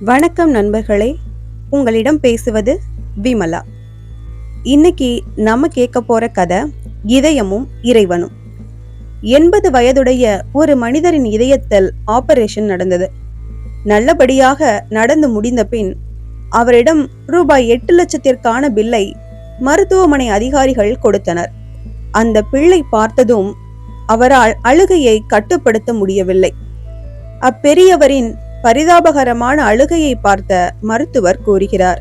வணக்கம் நண்பர்களே. உங்களிடம் பேசுவது விமலா. இன்னைக்கு நம்ம கேட்க போற கதை இதயமும் இறைவனும். எண்பது வயதுடைய ஒரு மனிதரின் இதயத்தில் ஆபரேஷன் நடந்தது. நல்லபடியாக நடந்து முடிந்த பின் அவரிடம் ரூபாய் எட்டு லட்சத்திற்கான பில்லை மருத்துவமனை அதிகாரிகள் கொடுத்தனர். அந்த பிள்ளை பார்த்ததும் அவரால் அழுகையை கட்டுப்படுத்த முடியவில்லை. அப்பெரியவரின் பரிதாபகரமான அழுகையை பார்த்த மருத்துவர் கூறுகிறார்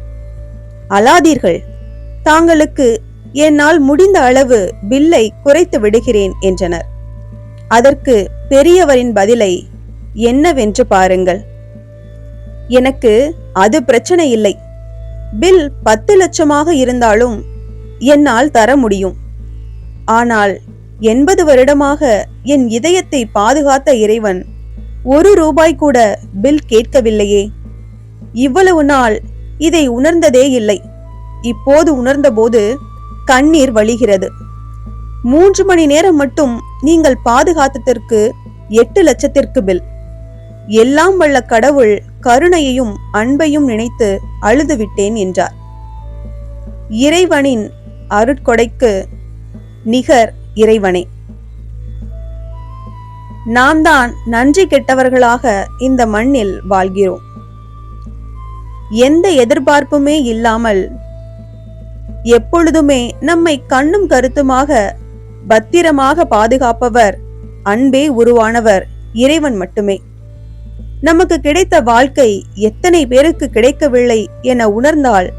அலாதீர்கள் தாங்களுக்கு என்னால் முடிந்த அளவு பில்லை குறைத்து விடுகிறேன் என்றனர். அதற்கு பெரியவரின் பதிலை என்னவென்று பாருங்கள். எனக்கு அது பிரச்சனை இல்லை. பில் பத்து லட்சமாக இருந்தாலும் என்னால் தர முடியும். ஆனால் எண்பது வருடமாக என் இதயத்தை பாதுகாத்த இறைவன் ஒரு ரூபாய் கூட பில் கேட்கவில்லையே. இவ்வளவு நாள் இதை உணர்ந்ததே இல்லை. இப்போது உணர்ந்தபோது கண்ணீர் வழிகிறது. மூன்று மணி நேரம் மட்டும் நீங்கள் பாதுகாத்ததற்கு எட்டு லட்சத்திற்கு பில். எல்லாம் வல்ல கடவுள் கருணையையும் அன்பையும் நினைத்து அழுதுவிட்டேன் என்றார். இறைவனின் அருட்கொடைக்கு நிகர் இறைவனே. நாம் தான் நன்றி கெட்டவர்களாக இந்த மண்ணில் வாழ்கிறோம். எந்த எதிர்பார்ப்புமே இல்லாமல் எப்பொழுதுமே நம்மை கண்ணும் கருத்துமாக பத்திரமாக பாதுகாப்பவர் அன்பே உருவானவர் இறைவன் மட்டுமே. நமக்கு கிடைத்த வாழ்க்கை எத்தனை பேருக்கு கிடைக்கவில்லை என உணர்ந்தால்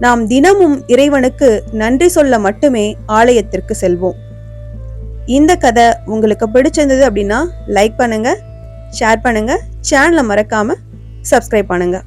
நாம் தினமும் இறைவனுக்கு நன்றி சொல்ல மட்டுமே ஆலயத்திற்கு செல்வோம். இந்த கதை உங்களுக்கு பிடிச்சிருந்தது அப்படின்னா லைக் பண்ணுங்கள் ஷேர் பண்ணுங்கள் சேனலை மறக்காமல் சப்ஸ்கிரைப் பண்ணுங்கள்